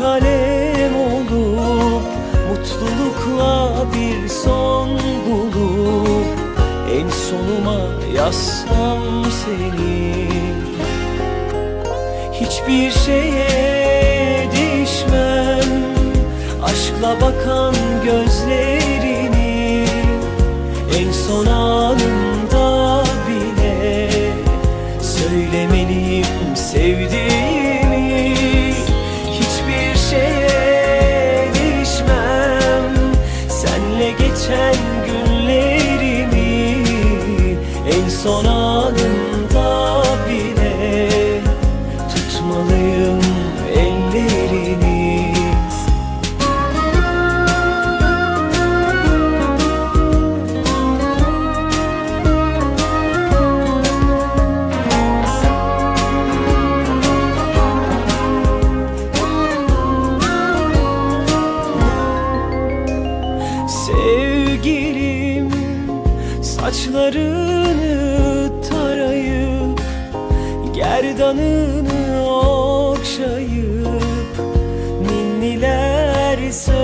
kalem olup Mutlulukla bir son bulup En sonuma yazsam seni. Hiçbir şeye değişmem Aşkla bakan saçlarını tarayıp Gerdanını okşayıp Ninniler söyleyip